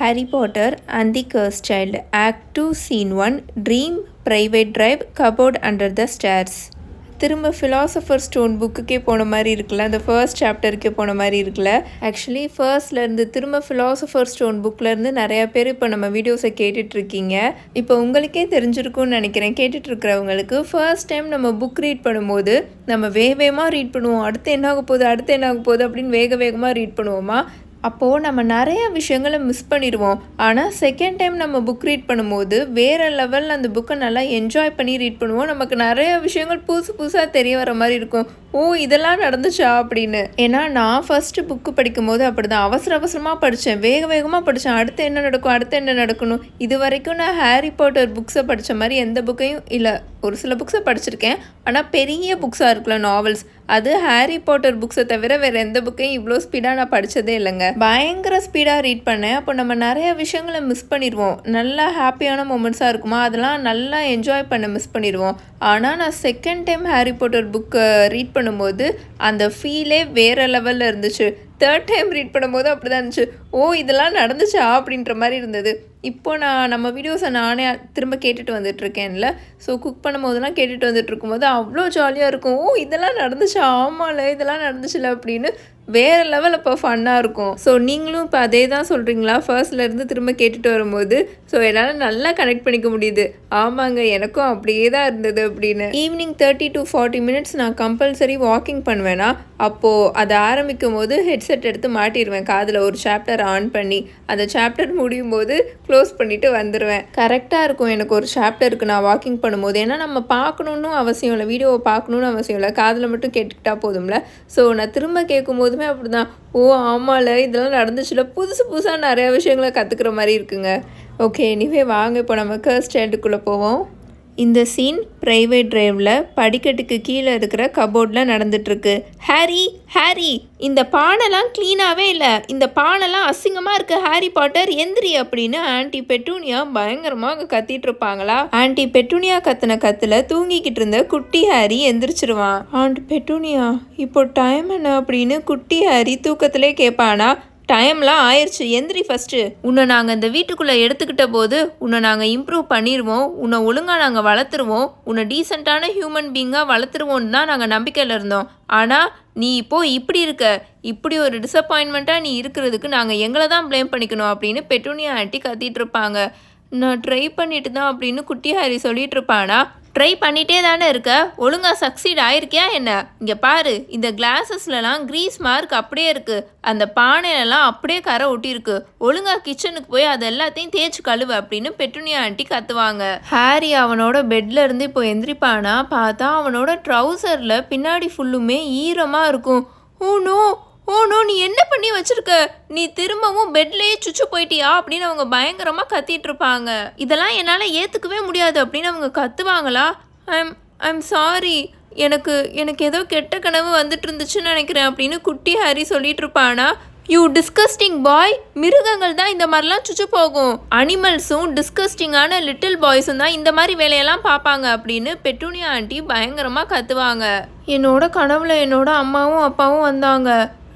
Harry Potter and the Cursed Child, Act 2, Scene 1, Dream, Private Drive, cupboard under the Stairs. திரும்ப philosopher stone புக்குக்கே போன மாதிரி இருக்குல்ல? அந்த ஃபர்ஸ்ட் சாப்டருக்கே போன மாதிரி இருக்குல்ல? ஆக்சுவலி ஃபர்ஸ்ட்லேருந்து திரும்ப ஃபிலாசபர் ஸ்டோன் புக்லேருந்து நிறையா பேர் இப்போ நம்ம வீடியோஸை கேட்டுட்ருக்கீங்க. இப்போ உங்களுக்கே தெரிஞ்சிருக்கும்னு நினைக்கிறேன். கேட்டுட்ருக்கிறவங்களுக்கு ஃபர்ஸ்ட் டைம் நம்ம புக் ரீட் பண்ணும்போது நம்ம வேக வேகமாக ரீட் பண்ணுவோம். அடுத்து என்ன ஆக போகுது? அடுத்து என்ன ஆக போகுது? அப்படின்னு வேக வேகமாக ரீட் பண்ணுவோமா? அப்போது நம்ம நிறைய விஷயங்களை மிஸ் பண்ணிடுவோம். ஆனால் செகண்ட் டைம் நம்ம புக் ரீட் பண்ணும்போது வேறு லெவலில் அந்த புக்கை நல்லா என்ஜாய் பண்ணி ரீட் பண்ணுவோம். நமக்கு நிறைய விஷயங்கள் புதுசு புதுசாக தெரிய வர மாதிரி இருக்கும். ஓ இதெல்லாம் நடந்துச்சா அப்படின்னு. ஏன்னா நான் ஃபஸ்ட்டு புக்கு படிக்கும்போது அப்படி தான் அவசர அவசரமாக படித்தேன் வேக வேகமாக படித்தேன் அடுத்து என்ன நடக்கும்? அடுத்து என்ன நடக்கணும்? இது வரைக்கும் நான் ஹாரி பாட்டர் புக்ஸை படித்த மாதிரி எந்த புக்கையும் இல்லை. ஒரு சில புக்ஸை படிச்சிருக்கேன். ஆனால் பெரிய புக்ஸாக இருக்குல்ல நாவல்ஸ் அது ஹாரி பாட்டர் புக்ஸை தவிர வேறு எந்த புக்கையும் இவ்வளோ ஸ்பீடாக நான் படித்ததே இல்லைங்க. பயங்கர ஸ்பீடாக ரீட் பண்ணேன். அப்போ நம்ம நிறைய விஷயங்களை மிஸ் பண்ணிடுவோம். நல்லா ஹாப்பியான மூமெண்ட்ஸாக இருக்குமா? அதெல்லாம் நல்லா என்ஜாய் பண்ண மிஸ் பண்ணிடுவோம். ஆனால் நான் செகண்ட் டைம் ஹாரி பாட்டர் புக்கை ரீட் பண்ணும்போது அந்த ஃபீலே வேறு லெவலில் இருந்துச்சு. தேர்ட் டைம் ரீட் பண்ணும்போது அப்படி தான் இருந்துச்சு. ஓ இதெல்லாம் நடந்துச்சா அப்படின்ற மாதிரி இருந்தது. இப்போ நான் நம்ம வீடியோஸை நானே திரும்ப கேட்டுட்டு வந்துட்டுருக்கேன்ல. ஸோ குக் பண்ணும்போதெல்லாம் கேட்டுட்டு வந்துட்டு இருக்கும்போது அவ்வளோ ஜாலியாக இருக்கும். ஓ இதெல்லாம் நடந்துச்சு? ஆமாம்ல இதெல்லாம் நடந்துச்சுல அப்படின்னு வேறு லெவல் அப்போ ஃபன்னாக இருக்கும். ஸோ நீங்களும் இப்போ அதே தான் சொல்கிறீங்களா ஃபர்ஸ்ட்லேருந்து திரும்ப கேட்டுட்டு வரும்போது ஸோ என்னால் நல்லா கனெக்ட் பண்ணிக்க முடியுது. ஆமாங்க எனக்கும் அப்படியே தான் இருந்தது அப்படின்னு. Evening thirty to forty minutes நான் கம்பல்சரி வாக்கிங் பண்ணுவேன்னா அப்போது அதை ஆரம்பிக்கும் போது ஹெட்செட் எடுத்து மாட்டிடுவேன் காதில் ஒரு சாப்டர் ஆன் பண்ணி அந்த சாப்டர் முடியும் போது க்ளோஸ் பண்ணிவிட்டு வந்துடுவேன் கரெக்டாக இருக்கும். எனக்கு ஒரு சாப்டருக்கு நான் வாக்கிங் பண்ணும்போது. ஏன்னா நம்ம பார்க்கணுன்னு அவசியம் இல்லை. வீடியோவை பார்க்கணுன்னு அவசியம் இல்லை. காதில் மட்டும் கேட்டுக்கிட்டா போதும்ல. ஸோ நான் திரும்ப கேட்கும்போது கேட்கும்போதுமே அப்படி தான் ஓ ஆமாம்ல இதெல்லாம் நடந்துச்சுல. புதுசு புதுசாக நிறையா விஷயங்களை கற்றுக்குற மாதிரி இருக்குங்க. ஓகே இனிமே வாங்க இப்போ நம்ம கர்ஸ்ட் ஸ்டாண்டுக்குள்ளே போவோம். இந்த சீன் ப்ரைவேட் டிரைவில் படிக்கட்டுக்கு கீழே இருக்கிற கபோர்டில் நடந்துட்டுருக்கு. ஹாரி ஹாரி இந்த பானைலாம் க்ளீனாகவே இல்லை. இந்த பானைலாம் அசிங்கமாக இருக்கு. ஹாரி பாட்டர் எந்திரி அப்படின்னு ஆன்டி பெட்டூனியா பயங்கரமாக கத்திட்டு இருப்பாங்களா? ஆன்டி பெட்டூனியா கத்தின கத்தில் தூங்கிக்கிட்டு இருந்த குட்டி ஹாரி எந்திரிச்சிருவான். ஆண்ட் பெட்டூனியா இப்போ டைம் என்ன? அப்படின்னு குட்டி ஹாரி தூக்கத்திலே கேட்பானா. டைம்லாம் ஆயிடுச்சு எந்திரி ஃபஸ்ட்டு உன்னை நாங்கள் இந்த வீட்டுக்குள்ளே எடுத்துக்கிட்ட போது உன்னை நாங்கள் இம்ப்ரூவ் பண்ணிடுவோம் உன்னை ஒழுங்காக நாங்கள் வளர்த்துருவோம். உன்னை டீசெண்டான ஹியூமன் பீங்காக வளர்த்துருவோன்னு தான் நாங்கள் நம்பிக்கையில் இருந்தோம். ஆனால் நீ இப்போ இப்படி இருக்க. இப்படி ஒரு டிசப்பாயின்மெண்ட்டாக நீ இருக்கிறதுக்கு நாங்கள் எங்களை தான் ப்ளேம் பண்ணிக்கணும் அப்படின்னு பெட்டுனியா ஆண்டி கத்திட்டு இருப்பாங்க. நான் ட்ரை பண்ணிட்டு தான் அப்படின்னு குட்டி ஹாரி சொல்லிட்டு இருப்பானா? ட்ரை பண்ணிட்டே தானே இருக்க? ஒழுங்காக சக்சீட் ஆயிருக்கியா என்ன? இங்கே பாரு இந்த கிளாஸஸ்லலாம் க்ரீஸ் மார்க் அப்படியே இருக்குது அந்த பானையிலலாம் அப்படியே கரை ஒட்டியிருக்கு. ஒழுங்காக கிச்சனுக்கு போய் அது எல்லாத்தையும் தேய்ச்சி கழுவு அப்படின்னு பெட்டுனியா ஆண்டி கத்துவாங்க. ஹாரி அவனோட பெட்ல இருந்து இப்போ எந்திரிப்பானா? பார்த்தா அவனோட ட்ரௌசரில் பின்னாடி ஃபுல்லுமே ஈரமாக இருக்கும். Oh ஓ நோ ஓனோ நீ என்ன பண்ணி வச்சிருக்க? நீ திரும்பவும் பெட்லயே சுச்சு போயிட்டியா? அப்படின்னு அவங்க பயங்கரமா கத்திட்டு இருப்பாங்க. இதெல்லாம் என்னால் ஏத்துக்கவே முடியாது அப்படின்னு அவங்க கத்துவாங்களா? ஐம் ஐம் சாரி எனக்கு எனக்கு ஏதோ கெட்ட கனவு வந்துட்டு இருந்துச்சுன்னு நினைக்கிறேன் அப்படின்னு குட்டி ஹாரி சொல்லிட்டு இருப்பானா? யூ டிஸ்கஸ்டிங் பாய் மிருகங்கள் தான் இந்த மாதிரிலாம் சுச்சு போகும். அனிமல்ஸும் டிஸ்கஸ்டிங்கான லிட்டில் பாய்ஸும் தான் இந்த மாதிரி வேலையெல்லாம் பார்ப்பாங்க அப்படின்னு பெட்டூனியா ஆண்டி பயங்கரமாக கத்துவாங்க. என்னோட கனவுல என்னோட அம்மாவும் அப்பாவும் வந்தாங்க.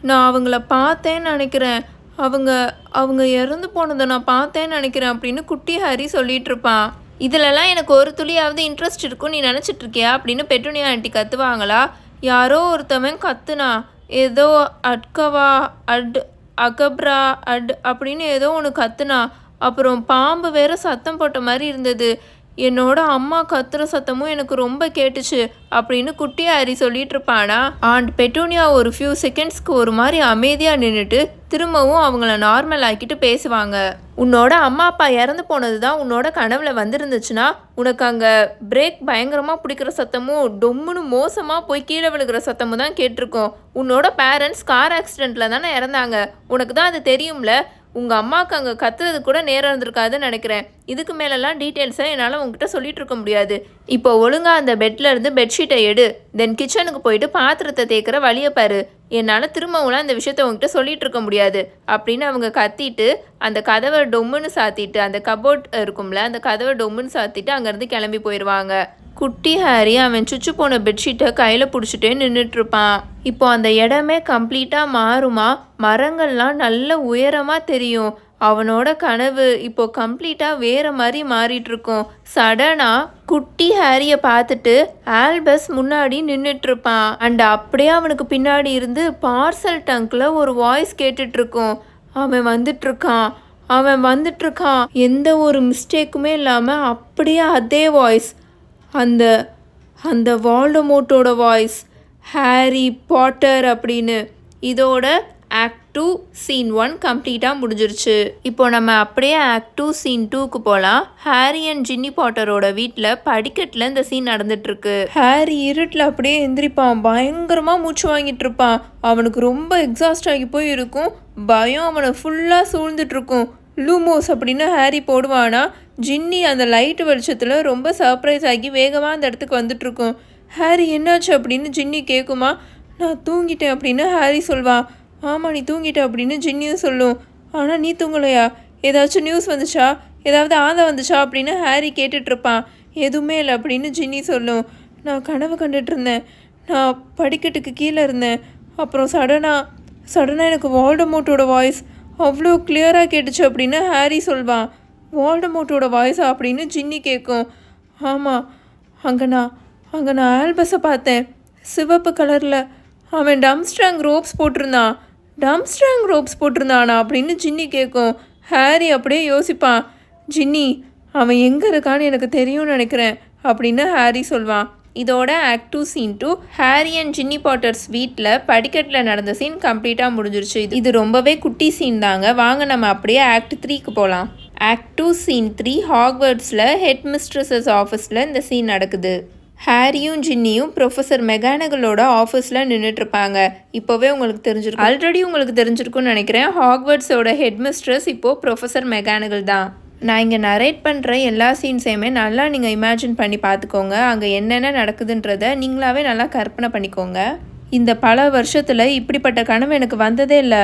நான் அவங்கள பார்த்தேன்னு நினைக்கிறேன். அவங்க அவங்க இறந்து போனதை நான் பார்த்தேன்னு நினைக்கிறேன் அப்படின்னு குட்டி ஹரி சொல்லிட்டு இருப்பான் இதிலெல்லாம் எனக்கு ஒரு துளியாவது இன்ட்ரெஸ்ட் இருக்கும் நீ நினச்சிட்டு இருக்கியா? அப்படின்னு பெட்ரோனியா ஆண்டி கத்துவாங்களா. யாரோ ஒருத்தவன் கத்துனா ஏதோ அட்கவா அட் அகப்ரா அட் அப்படின்னு ஏதோ ஒன்று கத்துனா அப்புறம் பாம்பு வேற சத்தம் போட்ட மாதிரி இருந்தது. என்னோட அம்மா கத்துற சத்தமும் எனக்கு ரொம்ப கேட்டுச்சு அப்படின்னு குட்டி ஹாரி சொல்லிட்டு இருப்பானா ஆண்ட் பெட்டோனியா ஒரு ஃபியூ செகண்ட்ஸ்க்கு ஒரு மாதிரி அமைதியாக நின்றுட்டு திரும்பவும் அவங்கள நார்மல் ஆக்கிட்டு பேசுவாங்க. உன்னோட அம்மா அப்பா இறந்து போனது தான் உன்னோட கனவுல வந்திருந்துச்சுன்னா உனக்கு அங்கே பிரேக் பயங்கரமாக பிடிக்கிற சத்தமும் டொம்முன்னு மோசமாக போய் கீழே விழுகிற சத்தமும் தான் கேட்டிருக்கோம். உன்னோட பேரண்ட்ஸ் கார் ஆக்சிடெண்ட்டில் தானே இறந்தாங்க. உனக்கு தான் அது தெரியும்ல? உங்கள் அம்மாவுக்கு அங்கே கத்துறது கூட நேரம் இருந்திருக்காதுன்னு நினைக்கிறேன். இதுக்கு மேலெல்லாம் டீட்டெயில்ஸை என்னால் உங்ககிட்ட சொல்லிட்டு இருக்க முடியாது. இப்போ ஒழுங்காக அந்த பெட்டில் இருந்து பெட்ஷீட்டை எடு. தென் கிச்சனுக்கு போயிட்டு பாத்திரத்தை தேய்க்கிற வழியை பாரு. என்னால் திரும்பவும்லாம் அந்த விஷயத்த உங்ககிட்ட சொல்லிகிட்டு இருக்க முடியாது. அப்படின்னு அவங்க கத்திட்டு அந்த கதவை டொம்முன்னு சாத்திட்டு அந்த கபோர்ட் இருக்கும்ல அந்த கதவை டொம்முன்னு சாத்திட்டு அங்கேருந்து கிளம்பி போயிடுவாங்க குட்டி ஹாரி அவன் சுச்சு போன பெட்ஷீட்டை கையில் பிடிச்சிட்டே நின்றுட்டு இருப்பான். இப்போ அந்த இடமே கம்ப்ளீட்டாக மாறுமா? மரங்கள்லாம் நல்ல உயரமாக தெரியும். அவனோட கனவு இப்போ கம்ப்ளீட்டாக வேற மாதிரி மாறிட்டுருக்கும். சடனாக குட்டி ஹாரியை பார்த்துட்டு ஆல்பஸ் முன்னாடி நின்றுட்டுருப்பான் அண்ட் அப்படியே அவனுக்கு பின்னாடி இருந்து பார்சல் டங்க்ல ஒரு வாய்ஸ் கேட்டுட்ருக்கோம் அவன் வந்துட்டுருக்கான். அவன் வந்துட்டுருக்கான். எந்த ஒரு மிஸ்டேக்குமே இல்லாமல் அப்படியே அதே வாய்ஸ் அந்த அந்த வால்டமோட்டோட வாய்ஸ் ஹாரி பாட்டர் அப்படின்னு. இதோட ஆக்ட் டூ சீன் ஒன் கம்ப்ளீட்டாக முடிஞ்சிருச்சு. இப்போ நம்ம அப்படியே ஆக்ட் டூ சீன் டூக்கு போகலாம் ஹாரி அண்ட் ஜின்னி பாட்டரோட வீட்டில் படிக்கட்டில் இந்த சீன் நடந்துட்டுருக்கு. ஹாரி இருட்டில் அப்படியே எந்திரிப்பான். பயங்கரமாக மூச்சு வாங்கிட்டு இருப்பான். அவனுக்கு ரொம்ப எக்ஸாஸ்ட் ஆகி போய் இருக்கும். பயம் அவனை ஃபுல்லாக சூழ்ந்துட்டு இருக்கும் லூமோஸ் அப்படின்னு ஹாரி போடுவானா ஜின்னி அந்த லைட் வெளிச்சத்தில் ரொம்ப சர்ப்ரைஸ் ஆகி வேகமாக அந்த இடத்துக்கு வந்துட்டு இருக்கும் ஹாரி என்னாச்சு அப்படின்னு ஜின்னி கேட்குமா நான் தூங்கிட்டேன் அப்படின்னு ஹாரி சொல்வான். ஆமாம் நீ தூங்கிட்ட அப்படின்னு ஜின்னியும் சொல்லும். ஆனால் நீ தூங்கலையா? ஏதாச்சும் நியூஸ் வந்துச்சா? ஏதாவது ஆதை வந்துச்சா? அப்படின்னு ஹாரி கேட்டுட்ருப்பான் எதுவுமே இல்லை அப்படின்னு ஜின்னி சொல்லும். நான் கனவு கண்டுட்டு இருந்தேன் நான் படிக்கட்டுக்கு கீழே இருந்தேன். அப்புறம் சடனாக சடனாக எனக்கு வால்டமோட்டோட வாய்ஸ் அவ்வளோ கிளியராக கேட்டுச்சு அப்படின்னு ஹாரி சொல்வான். வால்டமோட்டோட வாய்ஸா அப்படின்னு ஜின்னி கேட்கும். ஆமாம் அங்கே நான் அங்கே நான் ஆல்பஸை பார்த்தேன். சிவப்பு கலரில் அவன் டம்ஸ்ட்ராங் ரோப்ஸ் போட்டிருந்தான். டம்ஸ்ட்ராங் ரோப்ஸ் போட்டிருந்தானா அப்படின்னு ஜின்னி கேட்கும் ஹாரி அப்படியே யோசிப்பான். ஜின்னி அவன் எங்கே இருக்கான்னு எனக்கு தெரியும்னு நினைக்கிறேன் அப்படின்னு ஹாரி சொல்வான். இதோட act two scene two Harry and Ginny Potters வீட்டில் படிக்கட்டில் நடந்த சீன் கம்ப்ளீட்டாக முடிஞ்சிருச்சு. இது இது ரொம்பவே குட்டி சீன் தாங்க. வாங்க நம்ம அப்படியே ஆக்ட் த்ரீக்கு போகலாம் ஆக்ட் டூ சீன் த்ரீ ஹாக்வர்ட்ஸில் ஹெட் மிஸ்ட்ரஸஸ் ஆஃபீஸில் இந்த சீன் நடக்குது. ஹாரியும் ஜின்னியும் ப்ரொஃபஸர் மெகானகளோட ஆஃபீஸில் நின்றுட்டுருப்பாங்க இப்போவே உங்களுக்கு தெரிஞ்சிருக்கும். ஆல்ரெடி உங்களுக்கு தெரிஞ்சிருக்கும்னு நினைக்கிறேன். ஹாக்வர்ட்ஸோட ஹெட் மிஸ்ட்ரஸ் இப்போது ப்ரொஃபஸர் மெக்கானிக்கல் தான். நான் இங்கே நரேட் பண்ணுற எல்லா சீன்ஸையுமே நல்லா நீங்கள் இமேஜின் பண்ணி பார்த்துக்கோங்க. அங்கே என்னென்ன நடக்குதுன்றத நீங்களாவே நல்லா கற்பனை பண்ணிக்கோங்க. இந்த பல வருஷத்தில் இப்படிப்பட்ட கனவு எனக்கு வந்ததே இல்லை.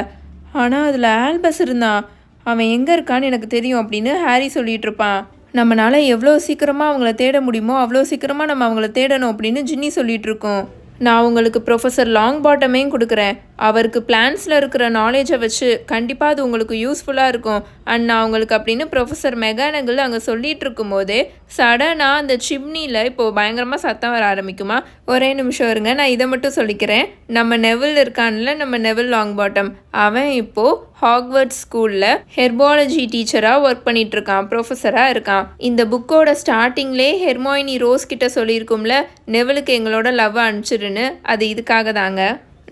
ஆனால் அதில் ஆல்பஸ் இருந்தான். அவன் எங்கே இருக்கான்னு எனக்கு தெரியும் அப்படின்னு ஹாரி சொல்லிகிட்ருப்பான் இருப்பான். நம்மளால் எவ்வளோ சீக்கிரமாக அவங்கள தேட முடியுமோ அவ்வளோ சீக்கிரமாக நம்ம அவங்கள தேடணும் அப்படின்னு ஜின்னி சொல்லிகிட்ருக்கோம் நான் உங்களுக்கு ப்ரொஃபஸர் லாங் பாட்டமையும் கொடுக்குறேன். அவருக்கு பிளான்ஸில் இருக்கிற நாலேஜை வச்சு கண்டிப்பாக அது உங்களுக்கு யூஸ்ஃபுல்லாக இருக்கும். அண்ட் நான் உங்களுக்கு அப்படின்னு ப்ரொஃபஸர் மெகானகல் அங்கே சொல்லிகிட்டு இருக்கும்போதே சடனாக அந்த சிம்னியில் இப்போது பயங்கரமாக சத்தம் வர ஆரம்பிக்குமா? ஒரே நிமிஷம் இருங்க நான் இதை மட்டும் சொல்லிக்கிறேன். நம்ம நெவில் இருக்கான்ல நம்ம நெவில் லாங் பாட்டம் அவன் இப்போது ஹாக்வர்ட் ஸ்கூலில் ஹெர்பாலஜி டீச்சராக ஒர்க் பண்ணிட்டு இருக்கான் ப்ரொஃபஸராக இருக்கான். இந்த புக்கோட ஸ்டார்டிங்லே ஹெர்மோயினி ரோஸ் கிட்ட சொல்லியிருக்கும்ல நெவலுக்கு எங்களோட லவ் அனுப்பிச்சிடுன்னு அது இதுக்காக தாங்க.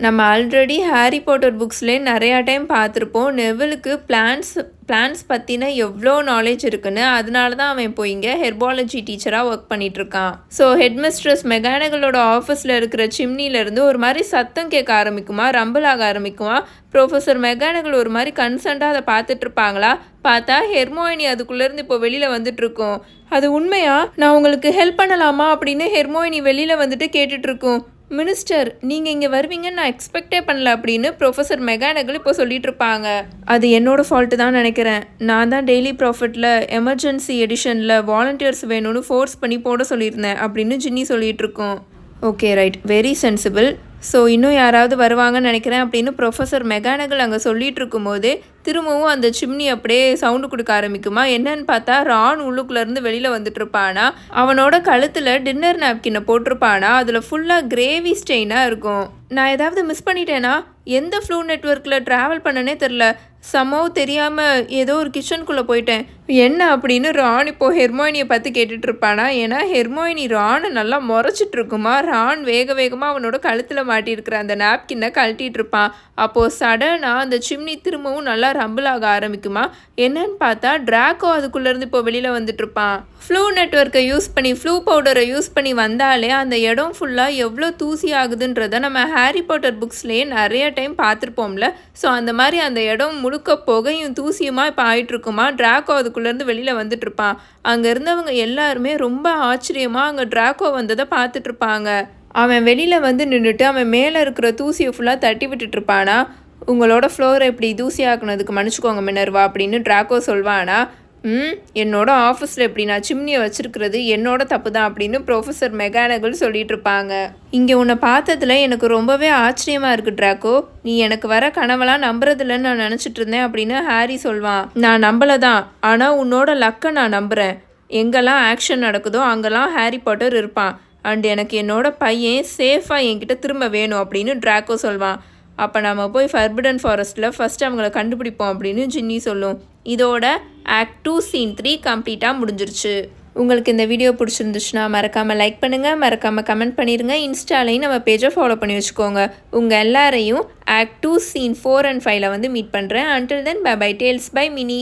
நம்ம ஆல்ரெடி ஹாரி போட்டர் புக்ஸ்லேயே நிறையா டைம் பார்த்துருப்போம். நெவலுக்கு பிளான்ஸ் பிளான்ஸ் பற்றின எவ்வளோ நாலேஜ் இருக்குன்னு அதனால தான் அவன் இப்போ இங்கே ஹெர்பாலஜி டீச்சராக ஒர்க் பண்ணிகிட்ருக்கான் ஸோ ஸோ ஹெட்மிஸ்ட்ரஸ் மெக்கானிக்கலோட ஆஃபீஸில் இருக்கிற சிம்னிலேருந்து ஒரு மாதிரி சத்தம் கேட்க ஆரம்பிக்குமா ரம்பிள் ஆக ஆரம்பிக்குமா? ப்ரொஃபஸர் மெக்கானிக்கல் ஒரு மாதிரி கன்சர்ன்டாக அதை பார்த்துட்ருப்பாங்களா பார்த்தா ஹெர்மோயினி அதுக்குள்ளேருந்து இப்போ வெளியில் வந்துட்டுருக்கோம். அது உண்மையா? நான் உங்களுக்கு ஹெல்ப் பண்ணலாமா? அப்படின்னு ஹெர்மோயினி வெளியில் வந்துட்டு கேட்டுட்ருக்கோம் மினிஸ்டர் நீங்கள் இங்கே வருவீங்கன்னு நான் எக்ஸ்பெக்டே பண்ணல அப்படின்னு ப்ரொஃபஸர் மெகானகல் இப்போ சொல்லிட்டு இருப்பாங்க. அது என்னோட ஃபால்ட்டு தான் நினைக்கிறேன். நான் தான் டெய்லி ப்ராஃபிட்டில் எமர்ஜென்சி எடிஷனில் வாலண்டியர்ஸ் வேணும்னு ஃபோர்ஸ் பண்ணி போட சொல்லியிருந்தேன் அப்படின்னு ஜின்னி சொல்லிகிட்ருக்கோம் இருக்கோம். Okay right very sensible so இன்னும் யாராவது வருவாங்கன்னு நினைக்கிறேன் அப்படின்னு ப்ரொஃபஸர் மெக்கானிக்கல் அங்கே சொல்லிட்டு இருக்கும்போது திரும்பவும் அந்த சிம்னி அப்படியே சவுண்டு கொடுக்க ஆரம்பிக்குமா? என்னன்னு பார்த்தா ரான் உள்ளுக்குள்ளேருந்து வெளியில் வந்துட்டு இருப்பானா அவனோட கழுத்தில் டின்னர் நாப்கினை போட்டிருப்பானா? அதில் ஃபுல்லாக கிரேவி ஸ்டெயினாக இருக்கும். நான் ஏதாவது மிஸ் பண்ணிட்டேனா? எந்த ஃப்ளூ நெட்ஒர்க்கில் ட்ராவல் பண்ணனே தெரில சமோ தெரியாமல் ஏதோ ஒரு கிச்சனுக்குள்ளே போயிட்டேன். என்ன அப்படின்னு ரான் இப்போ ஹெர்மோயினியை பார்த்து கேட்டுட்டு இருப்பானா ஏன்னா ஹெர்மோயினி ரானை நல்லா முறைச்சிட்டு இருக்குமா ரான் வேக வேகமாக அவனோட கழுத்தில் மாட்டியிருக்கிற அந்த நாப்கினை கழட்டிகிட்டு இருப்பான் அப்போது சடனாக அந்த சிம்னி திரும்பவும் நல்லா ரம்பிள் ஆக ஆரம்பிக்குமா? என்னன்னு பார்த்தா ட்ராக்கோ அதுக்குள்ளேருந்து இப்போ வெளியில் வந்துட்டு இருப்பான் ஃப்ளூ நெட்ஒர்க்கை யூஸ் பண்ணி ஃப்ளூ பவுடரை யூஸ் பண்ணி வந்தாலே அந்த இடம் ஃபுல்லாக எவ்வளோ தூசி ஆகுதுன்றத நம்ம ஹாரி பாட்டர் புக்ஸ்லேயே நிறைய டைம் பார்த்துருப்போம்ல. ஸோ அந்த மாதிரி அந்த இடம் முழுக்க புகையும் தூசியுமா இப்போ ஆயிட்டுருக்குமா ட்ராக்கோ அதுக்குள்ளேருந்து வெளியில் வந்துட்டுருப்பான். அங்கே இருந்தவங்க எல்லாருமே ரொம்ப ஆச்சரியமாக அங்கே ட்ராக்கோ வந்ததை பார்த்துட்ருப்பாங்க அவன் வெளியில் வந்து நின்றுட்டு அவன் மேலே இருக்கிற தூசியை ஃபுல்லாக தட்டி விட்டுட்ருப்பானா உங்களோட ஃப்ளோரை இப்படி தூசியாக்குனதுக்கு மன்னிச்சுக்கோங்க மினர்வா அப்படின்னு ட்ராக்கோ சொல்வானா? ம் என்னோட ஆஃபீஸில் இப்படி நான் சிம்னியை வச்சுருக்கிறது என்னோட தப்பு தான் அப்படின்னு ப்ரொஃபஸர் மெகானகல் சொல்லிட்டு இருப்பாங்க இங்கே உன்னை பார்த்ததுல எனக்கு ரொம்பவே ஆச்சரியமாக இருக்கு ட்ராக்கோ நீ எனக்கு வர கனவெல்லாம் நம்புறதில்லன்னு நான் நினச்சிட்டு இருந்தேன் அப்படின்னு ஹாரி சொல்வான். நான் நம்பலை தான் ஆனால் உன்னோட லக்கை நான் நம்புகிறேன் எங்கெல்லாம் ஆக்ஷன் நடக்குதோ அங்கெல்லாம் ஹாரி பாட்டர் இருப்பான். அண்ட் எனக்கு என்னோட பையன் சேஃபாக என்கிட்ட திரும்ப வேணும் அப்படின்னு ட்ராக்கோ சொல்வான். அப்போ நம்ம போய் ஃபர்பிடன் ஃபாரஸ்ட்டில் ஃபஸ்ட்டு அவங்கள கண்டுபிடிப்போம் அப்படின்னு ஜின்னி சொல்லும். இதோட ஆக்ட் டூ சீன் த்ரீ கம்ப்ளீட்டாக முடிஞ்சிருச்சு. உங்களுக்கு இந்த வீடியோ பிடிச்சிருந்துச்சுன்னா மறக்காமல் லைக் பண்ணுங்கள் மறக்காமல் கமெண்ட் பண்ணிடுங்க இன்ஸ்டாலையும் நம்ம பேஜை ஃபாலோ பண்ணி வச்சுக்கோங்க. உங்கள் எல்லாரையும் act two scene four and ஃபைவ்ல வந்து மீட் பண்ணுறேன் until then bye bye tales by Mini